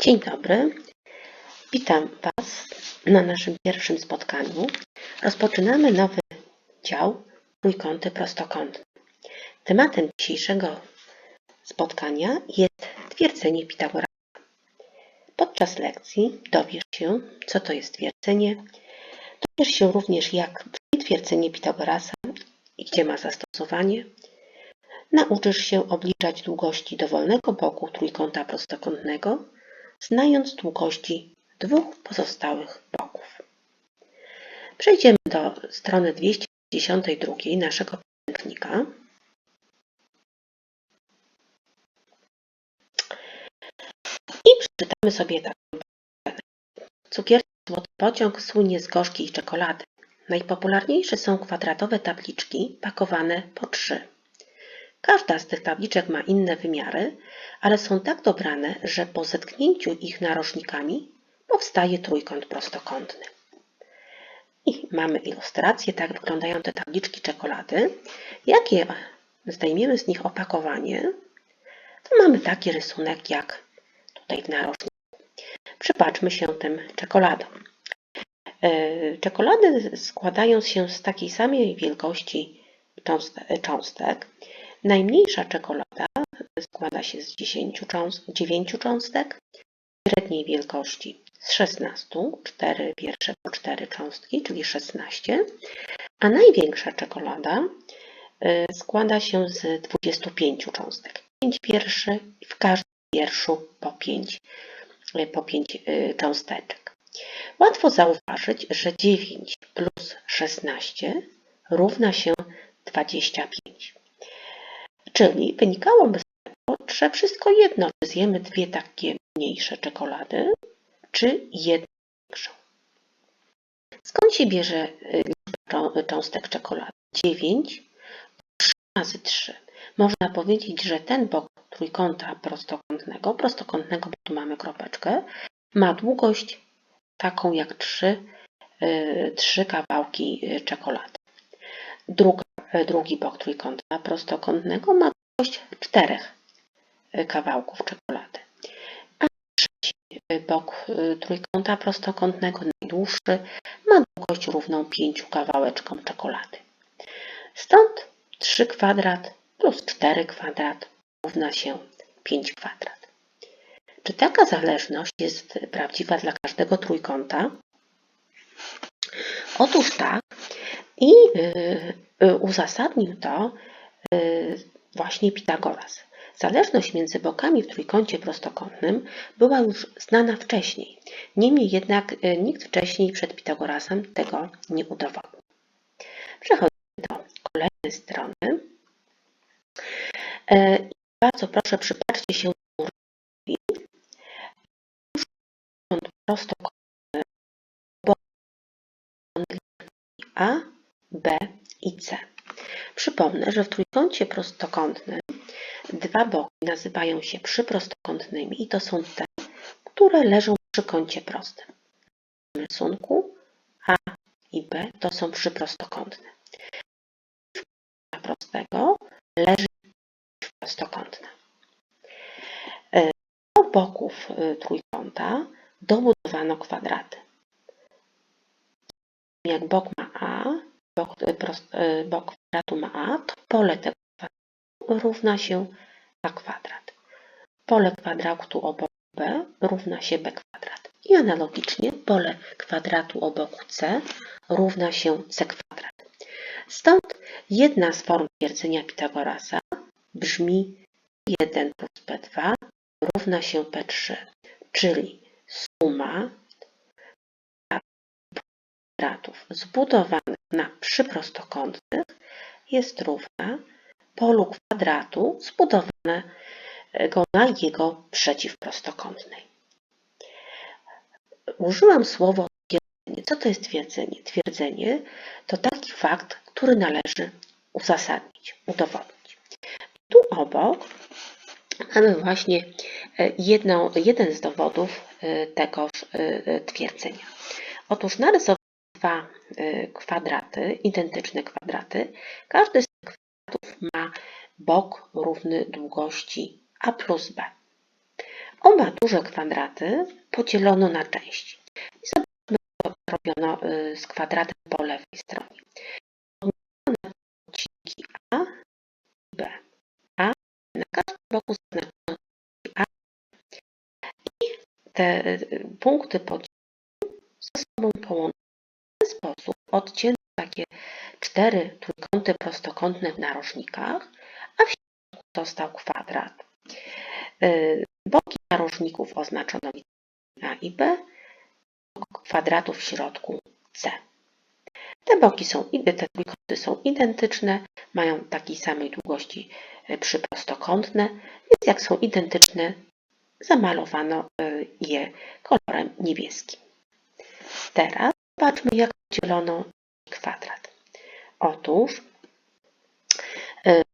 Dzień dobry. Witam Was na naszym pierwszym spotkaniu. Rozpoczynamy nowy dział Trójkąty prostokątne. Tematem dzisiejszego spotkania jest twierdzenie Pitagorasa. Podczas lekcji dowiesz się, co to jest twierdzenie. Dowiesz się również, jak brzmi twierdzenie Pitagorasa i gdzie ma zastosowanie. Nauczysz się obliczać długości dowolnego boku trójkąta prostokątnego, znając długości dwóch pozostałych boków. Przejdziemy do strony 252 naszego podręcznika. I przeczytamy sobie taką Cukierski złoty pociąg słynie z gorzkiej czekolady. Najpopularniejsze są kwadratowe tabliczki pakowane po trzy. Każda z tych tabliczek ma inne wymiary, ale są tak dobrane, że po zetknięciu ich narożnikami powstaje trójkąt prostokątny. I mamy ilustrację, tak wyglądają te tabliczki czekolady. Jak je zdejmiemy z nich opakowanie, to mamy taki rysunek jak tutaj w narożniku. Przypatrzmy się tym czekoladom. E, czekolady składają się z takiej samej wielkości cząstek. Najmniejsza czekolada składa się z 10 cząstek, 9 cząstek, średniej wielkości z 16, 4 pierwsze po 4 cząstki, czyli 16, a największa czekolada y, składa się z 25 cząstek. 5 pierwszy w każdym wierszu po 5, y, po 5 y, cząsteczek. Łatwo zauważyć, że 9 plus 16 równa się 25. Czyli wynikałoby z tego, że wszystko jedno, czy zjemy dwie takie mniejsze czekolady, czy jedną większą. Skąd się bierze y, liczba cząstek czekolady? 9 3 razy 3. Można powiedzieć, że ten bok trójkąta prostokątnego, prostokątnego, bo tu mamy kropeczkę, ma długość taką jak 3, 3 y, kawałki y, czekolady. Druga, drugi bok trójkąta prostokątnego ma długość 4 kawałków czekolady bok y, trójkąta prostokątnego, najdłuższy, ma długość równą 5 kawałeczkom czekolady. Stąd 3 kwadrat plus 4 kwadrat równa się 5 kwadrat. Czy taka zależność jest prawdziwa dla każdego trójkąta? Otóż tak. I y, y, uzasadnił to właśnie Pitagoras. Zależność między bokami w trójkącie prostokątnym była już znana wcześniej. Niemniej jednak e, nikt wcześniej przed Pitagorasem tego nie udowodnił. Przechodzimy do kolejnej strony. E, I bardzo proszę, przypatrzcie się prostokątny A, B i C. Przypomnę, że w trójkącie prostokątnym Dwa boki nazywają się przyprostokątnymi i to są te, które leżą przy kącie prostym. W rysunku A i B to są przyprostokątne. prostego leży prostokątna. E, do boków e, trójkąta dobudowano kwadraty. Jak bok ma A, bok, e, bok kwadratu ma A, to pole tego równa się a kwadrat. Pole kwadratu obok b równa się b kwadrat. I analogicznie pole kwadratu obok c równa się c kwadrat. Stąd jedna z form twierdzenia Pitagorasa brzmi 1 plus p2 równa się p3, czyli suma kwadratów zbudowanych na przyprostokątnych jest równa polu kwadratu zbudowanego na jego przeciwprostokątnej. Użyłam słowo twierdzenie. Co to jest twierdzenie? Twierdzenie to taki fakt, który należy uzasadnić, udowodnić. Tu obok mamy właśnie e, jedną, jeden z dowodów e, tegoż e, twierdzenia. Otóż narysowałem dwa kwadraty, identyczne kwadraty. Każdy z tych kwadratów ma bok równy długości a plus b. Oba duże kwadraty podzielono na części. I zobaczmy, co robiono y, z kwadratem po lewej stronie. Odmierzone odcinki A i B. A na każdym boku zaznaczono A i te y, punkty podziału ze sobą połączono sposób odcięto takie cztery trójkąty prostokątne w narożnikach, a w środku został kwadrat. Y, Boki narożników oznaczono A i B, kwadratu w środku C. Te boki są, te trójkąty są identyczne, mają takiej samej długości y, przyprostokątne, więc jak są identyczne, zamalowano y, je kolorem niebieskim. Teraz zobaczmy, jak podzielono kwadrat. Otóż w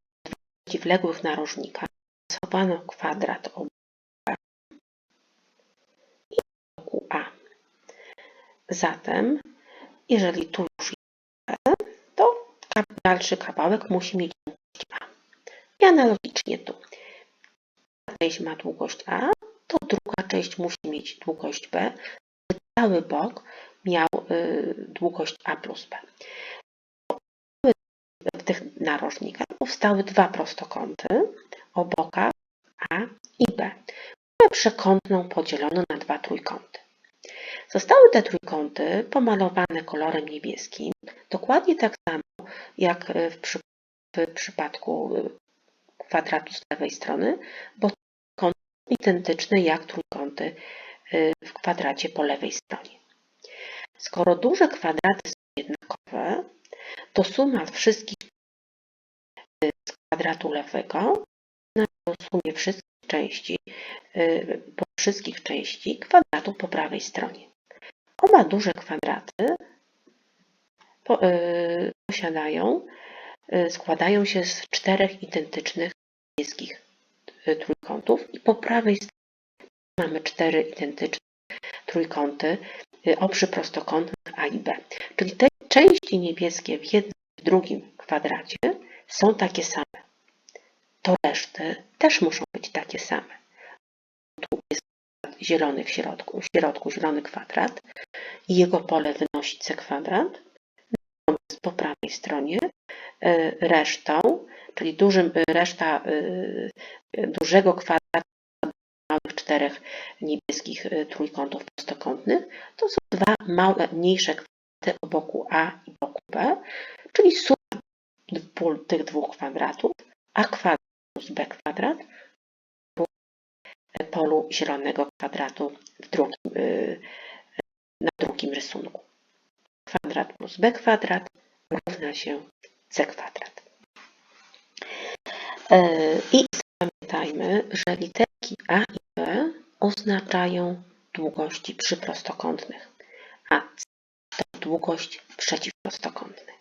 przeciwległych narożnikach rysowano kwadrat o i wokół A. Zatem, jeżeli tu już jest to dalszy kawałek musi mieć długość A. I analogicznie tu. Ta część ma długość A, to druga część musi mieć długość B. Cały bok długość A plus B. W tych narożnikach powstały dwa prostokąty o bokach A i B, które przekątną podzielono na dwa trójkąty. Zostały te trójkąty pomalowane kolorem niebieskim, dokładnie tak samo jak w, przy, w przypadku y, kwadratu z lewej strony, bo trójkąty są identyczne jak trójkąty y, w kwadracie po lewej stronie. Skoro duże kwadraty są jednakowe, to suma wszystkich y, z kwadratu lewego na sumie wszystkich części po wszystkich części kwadratu po prawej stronie. Oba duże kwadraty y, posiadają, y, składają się z czterech identycznych niebieskich y, trójkątów i po prawej stronie mamy cztery identyczne trójkąty o przyprostokątnych A i B. Czyli te części niebieskie w jednym w drugim kwadracie są takie same. To reszty też muszą być takie same. Tu jest zielony w środku, w środku zielony kwadrat i jego pole wynosi c kwadrat. Natomiast po prawej stronie e, resztą, czyli dużym, e, reszta dużego kwadratu małych czterech niebieskich trójkątów prostokątnych, to są dwa małe, mniejsze kwadraty o boku A i boku B, czyli suma tych dwóch kwadratów, a kwadrat plus b kwadrat polu zielonego kwadratu w drugim, y, na drugim rysunku. Kwadrat plus b kwadrat równa się c kwadrat. E, I pamiętajmy, że A i B oznaczają długości przyprostokątnych, a C to długość przeciwprostokątnych.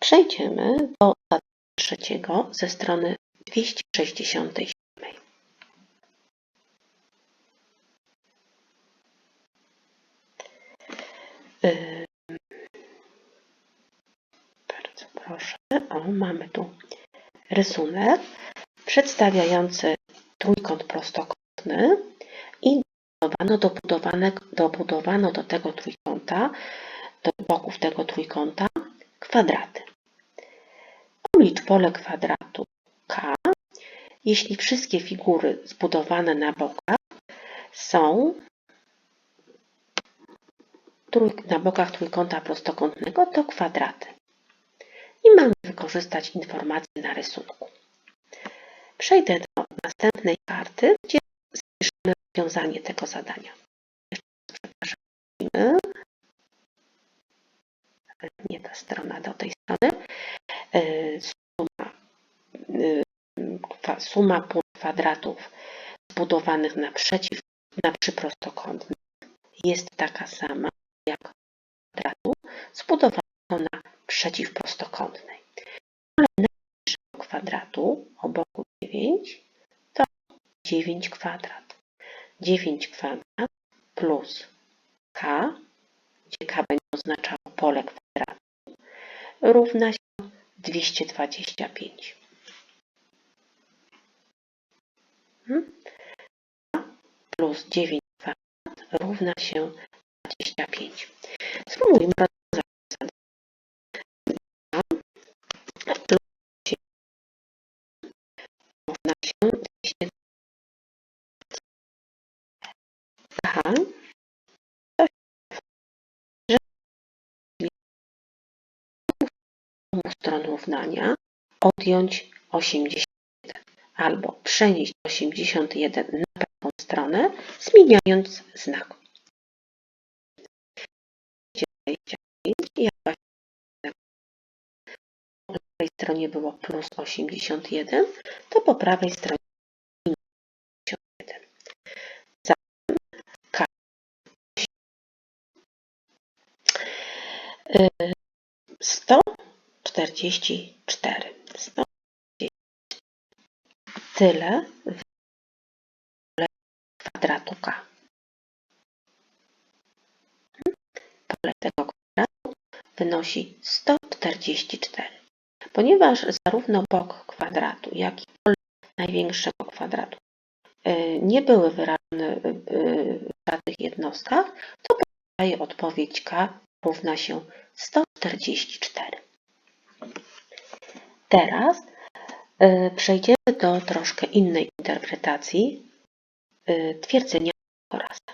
Przejdziemy do zadania trzeciego ze strony 267. Bardzo proszę. O, mamy tu rysunek przedstawiający trójkąt prostokątny i dobudowano, dobudowano, do tego trójkąta, do boków tego trójkąta kwadraty. Oblicz pole kwadratu K, jeśli wszystkie figury zbudowane na bokach są na bokach trójkąta prostokątnego to kwadraty. I mamy wykorzystać informacje na rysunku. Przejdę do następnej karty, gdzie zapiszemy rozwiązanie tego zadania. Jeszcze raz Nie ta strona, do tej strony. E, suma, e, suma pół kwadratów zbudowanych na, przeciw, na przyprostokątnych jest taka sama jak kwadratu zbudowanego na przeciwprostokątnej. Najmniejszego kwadratu o boku 9 to 9 kwadrat. 9 kwadrat plus k, gdzie k będzie oznaczało pole kwadratu, równa się 225. Hmm? plus 9 kwadrat równa się 25. Spróbujmy Aha. Obu stron równania odjąć 81 albo przenieść 81 na prawą stronę, zmieniając znak. 225 i jak właśnie po lewej stronie było plus 81, to po prawej stronie minus 81. Zatem K y, 144. 144. Tyle w kwadratu K. Pole tego kwadratu wynosi 144. Ponieważ zarówno bok kwadratu, jak i pole największego kwadratu y, nie były wyrażone y, y, w żadnych jednostkach, to pozostaje odpowiedź K równa się 144. Teraz y, przejdziemy do troszkę innej interpretacji y, twierdzenia Pitagorasa.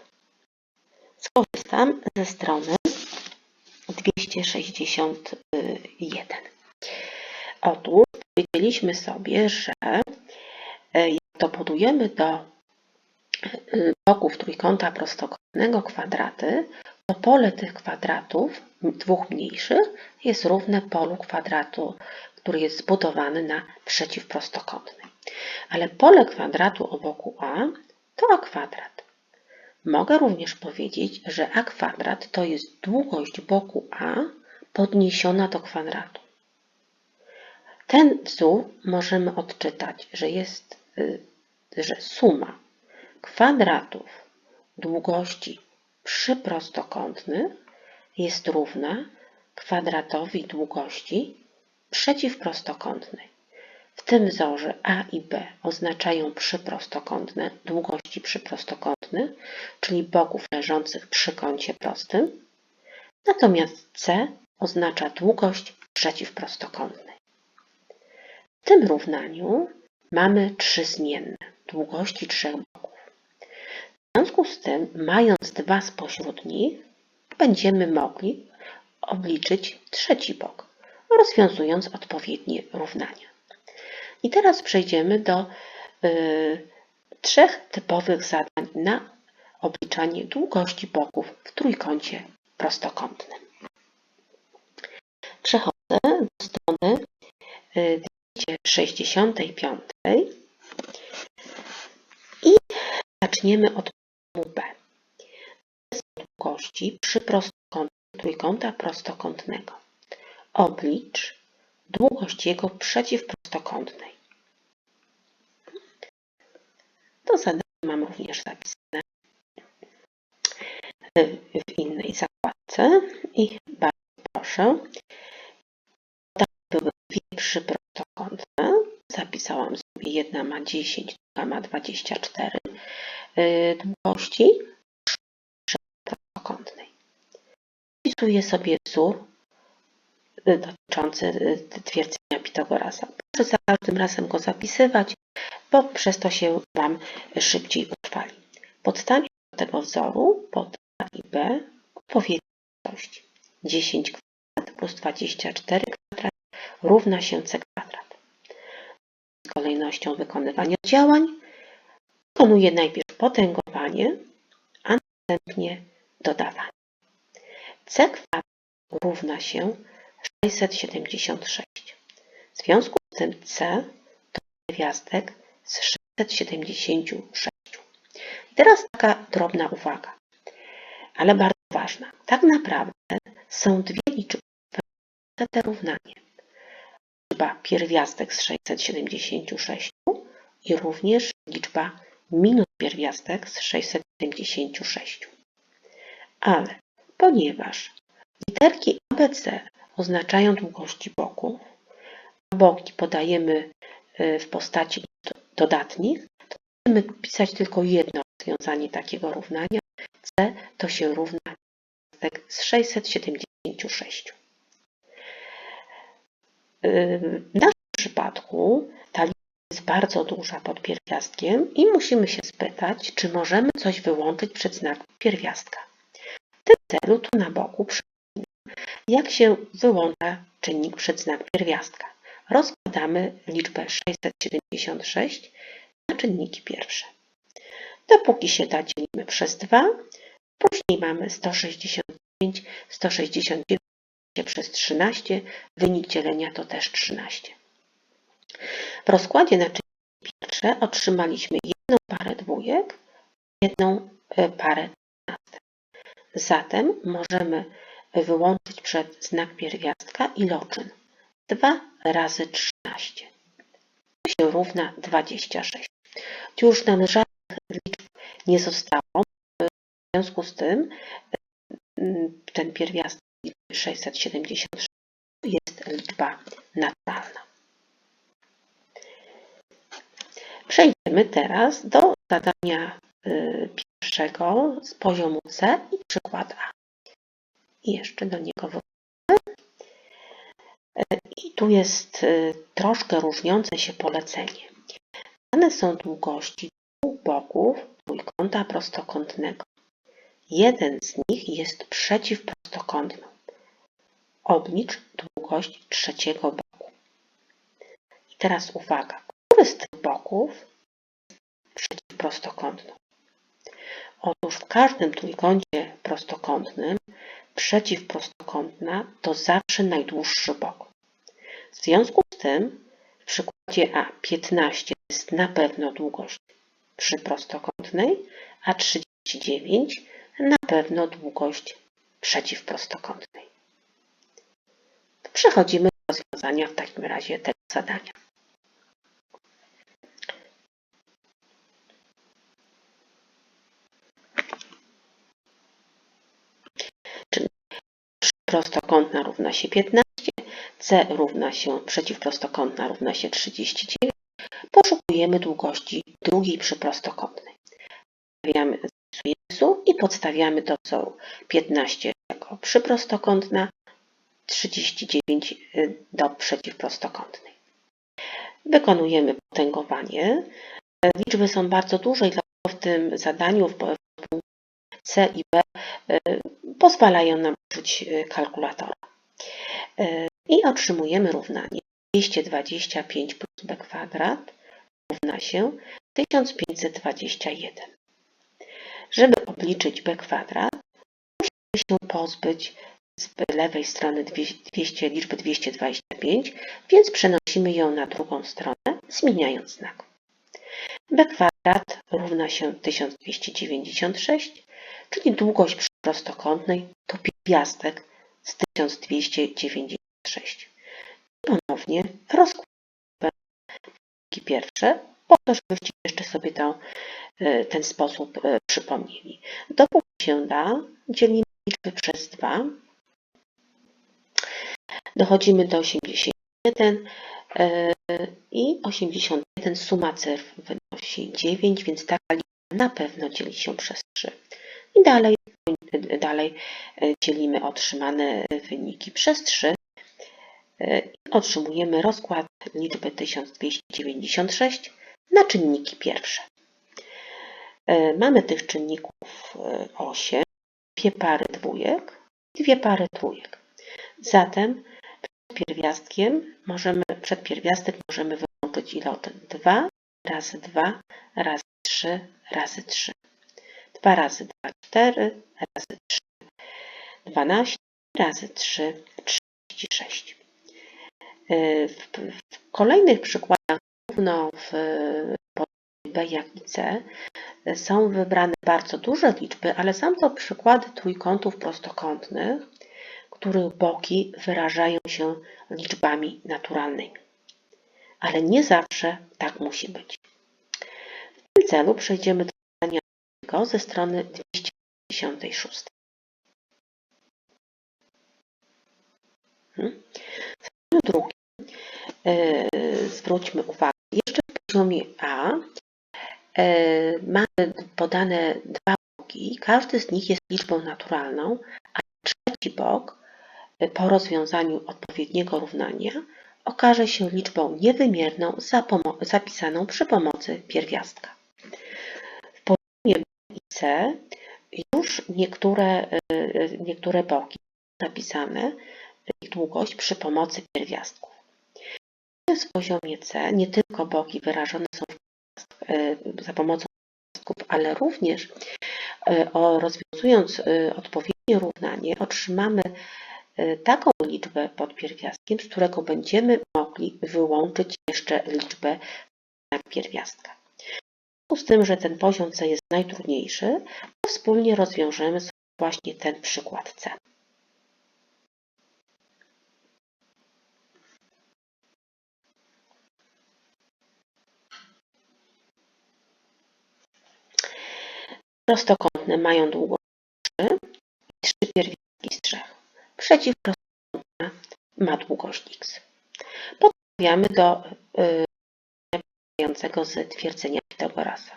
Skorzystam ze strony 261. Otóż powiedzieliśmy sobie, że e, jak dobudujemy do boków trójkąta prostokątnego kwadraty, to pole tych kwadratów, dwóch mniejszych, jest równe polu kwadratu, który jest zbudowany na przeciwprostokątny. Ale pole kwadratu o boku A to A kwadrat. Mogę również powiedzieć, że A kwadrat to jest długość boku A podniesiona do kwadratu. Ten wzór możemy odczytać, że jest, y, że suma kwadratów długości przyprostokątnych jest równa kwadratowi długości przeciwprostokątnej. W tym wzorze A i B oznaczają przyprostokątne, długości przyprostokątne, czyli boków leżących przy kącie prostym, natomiast C oznacza długość przeciwprostokątnej. W tym równaniu mamy trzy zmienne długości trzech boków. Związku z tym, mając dwa spośród nich, będziemy mogli obliczyć trzeci bok, rozwiązując odpowiednie równania. I teraz przejdziemy do y, trzech typowych zadań na obliczanie długości boków w trójkącie prostokątnym. Przechodzę do strony y, 265 i zaczniemy od B. Długości przy trójkąta prostokątnego. Oblicz długość jego przeciwprostokątnej. To zadanie mam również zapisane w innej zakładce i bardzo proszę. Tam były dwie przyprostokątne. Zapisałam sobie, jedna ma 10, druga ma 24 długości prostokątnej. Wpisuję sobie wzór dotyczący twierdzenia Pitagorasa. Proszę za każdym razem go zapisywać, bo przez to się Wam szybciej utrwali. Podstawiam do tego wzoru pod A i B odpowiednie wartości. 10 kwadrat plus 24 kwadrat równa się C kwadrat. Z kolejnością wykonywania działań wykonuję najpierw potęgowanie, a następnie dodawanie. C kwadrat równa się 676. W związku z tym C to pierwiastek z 676. I teraz taka drobna uwaga, ale bardzo ważna. Tak naprawdę są dwie liczby te równanie. Liczba pierwiastek z 676 i również liczba minus pierwiastek z 676. Ale ponieważ literki ABC oznaczają długości boków, a boki podajemy w postaci dodatnich, to będziemy pisać tylko jedno rozwiązanie takiego równania. C to się równa pierwiastek z 676. W naszym przypadku bardzo duża pod pierwiastkiem i musimy się spytać, czy możemy coś wyłączyć przed znakiem pierwiastka. W tym celu tu na boku przypomnę, jak się wyłącza czynnik przed znak pierwiastka. Rozkładamy liczbę 676 na czynniki pierwsze. Dopóki się da dzielimy przez 2, później mamy 165, 169 przez 13, wynik dzielenia to też 13. W rozkładzie na czynniki pierwsze otrzymaliśmy jedną parę dwójek, jedną e, parę dwunastek. Zatem możemy wyłączyć przed znak pierwiastka iloczyn. 2 razy 13. To się równa 26. Tu już nam żadnych liczb nie zostało. W związku z tym mm, ten pierwiastek 676 jest liczba naturalna. Przejdziemy teraz do zadania y, pierwszego z poziomu C i przykład A. I jeszcze do niego wrócimy. I tu jest y, troszkę różniące się polecenie. Dane są długości dwóch boków trójkąta prostokątnego. Jeden z nich jest przeciwprostokątny. Oblicz długość trzeciego boku. I teraz uwaga, z tych boków jest przeciwprostokątny? Otóż w każdym trójkącie prostokątnym przeciwprostokątna to zawsze najdłuższy bok. W związku z tym w przykładzie A 15 jest na pewno długość przyprostokątnej, a 39 na pewno długość przeciwprostokątnej. Przechodzimy do rozwiązania w takim razie tego zadania. Prostokątna równa się 15, C równa się przeciwprostokątna równa się 39. Poszukujemy długości drugiej przyprostokątnej. Stawiamy zapisuję i podstawiamy do wzoru 15 jako przyprostokątna, 39 y, do przeciwprostokątnej. Wykonujemy potęgowanie. Liczby są bardzo duże i dlatego w tym zadaniu w C i B y, pozwalają nam użyć y, kalkulatora. I otrzymujemy równanie 225 plus b kwadrat równa się 1521. Żeby obliczyć b kwadrat, musimy się pozbyć z lewej strony 200, liczby 225, więc przenosimy ją na drugą stronę, zmieniając znak. b kwadrat równa się 1296, czyli długość prostokątnej to pierwiastek z 1296. Ponownie rozkładamy pierwsze, po to, żebyście jeszcze sobie to, e, ten sposób e, przypomnieli. Dopóki się da, dzielimy liczby przez 2. Dochodzimy do 81 e, i 81 suma cyfr wynosi 9, więc taka liczba na pewno dzieli się przez 3. I dalej, dalej dzielimy otrzymane wyniki przez 3 i otrzymujemy rozkład liczby 1296 na czynniki pierwsze. E, mamy tych czynników 8, e, dwie pary dwójek i dwie pary trójek. Zatem przed pierwiastkiem możemy, przed pierwiastek możemy wyłączyć iloten 2 razy 2 razy 3 razy 3. 2 razy 2 4 razy 3 12 razy 3 36. E, w, w kolejnych przykładach, równo w B jak i C, są wybrane bardzo duże liczby, ale są to przykłady trójkątów prostokątnych, których boki wyrażają się liczbami naturalnymi. Ale nie zawsze tak musi być. W tym celu przejdziemy do zadania ze strony 256. Hmm? Drugi E, zwróćmy uwagę, jeszcze w poziomie A e, mamy podane dwa boki, każdy z nich jest liczbą naturalną, a trzeci bok e, po rozwiązaniu odpowiedniego równania okaże się liczbą niewymierną zapisaną przy pomocy pierwiastka. W poziomie C już niektóre, e, niektóre boki zapisane ich długość przy pomocy pierwiastków. W poziomie C nie tylko boki wyrażone są e, za pomocą pierwiastków, ale również e, rozwiązując odpowiednie równanie otrzymamy taką liczbę pod pierwiastkiem, z którego będziemy mogli wyłączyć jeszcze liczbę pierwiastka. Z tym, że ten poziom C jest najtrudniejszy, to wspólnie rozwiążemy sobie właśnie ten przykład C. Prostokątne mają długość 3 i 3 pierwiastki z 3. Przeciwprostokątna ma długość x. Podstawiamy do wynikającego z twierdzenia Pitagorasa.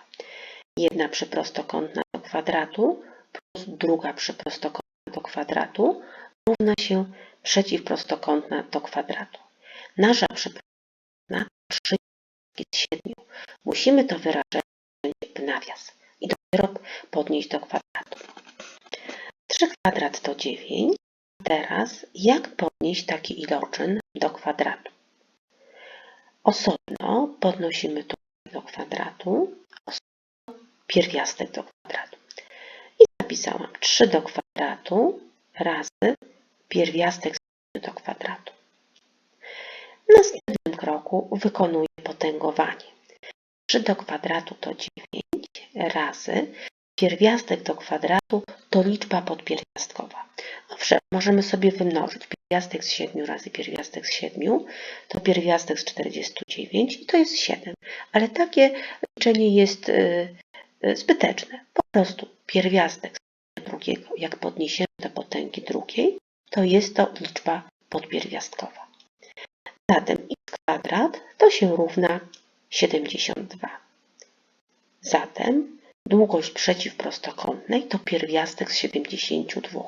Jedna przyprostokątna do kwadratu plus druga przyprostokątna do kwadratu równa się przeciwprostokątna do kwadratu. Nasza przyprostokątna to 3 z 7. Musimy to wyrażenie w nawias i dopiero podnieść do kwadratu. 3 kwadrat to 9. Teraz jak podnieść taki iloczyn do kwadratu? Osobno podnosimy tu do kwadratu, pierwiastek do kwadratu. I zapisałam 3 do kwadratu razy pierwiastek do kwadratu. W następnym kroku wykonuję potęgowanie. 3 do kwadratu to 9 razy pierwiastek do kwadratu to liczba podpierwiastkowa. Owszem, możemy sobie wymnożyć pierwiastek z 7 razy pierwiastek z 7, to pierwiastek z 49 i to jest 7. Ale takie liczenie jest y, y, zbyteczne. Po prostu pierwiastek z drugiego, jak podniesiemy do potęgi drugiej, to jest to liczba podpierwiastkowa. Zatem x kwadrat to się równa 72. Zatem długość przeciwprostokątnej to pierwiastek z 72.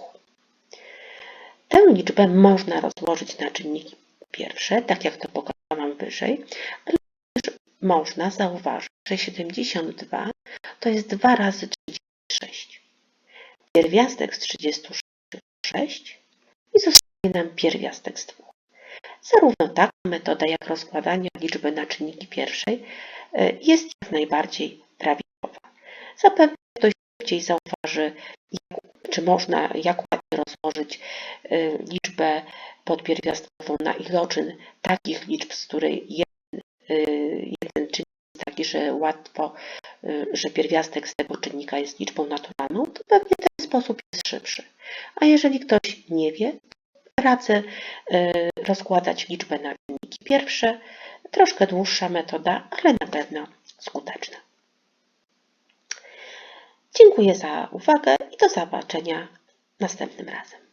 Tę liczbę można rozłożyć na czynniki pierwsze, tak jak to pokazałam wyżej, ale też można zauważyć, że 72 to jest 2 razy 36. Pierwiastek z 36 i zostaje nam pierwiastek z 2. Zarówno taka metoda, jak rozkładania liczby na czynniki pierwszej e, jest jak najbardziej. Zapewne ktoś szybciej zauważy, jak, czy można, jak ładnie rozłożyć y, liczbę podpierwiastkową na iloczyn takich liczb, z której jeden, y, jeden czynnik jest taki, że łatwo, y, że pierwiastek z tego czynnika jest liczbą naturalną, to pewnie ten sposób jest szybszy. A jeżeli ktoś nie wie, radzę rozkładać liczbę na czynniki pierwsze. Troszkę dłuższa metoda, ale na pewno skuteczna. Dziękuję za uwagę i do zobaczenia następnym razem.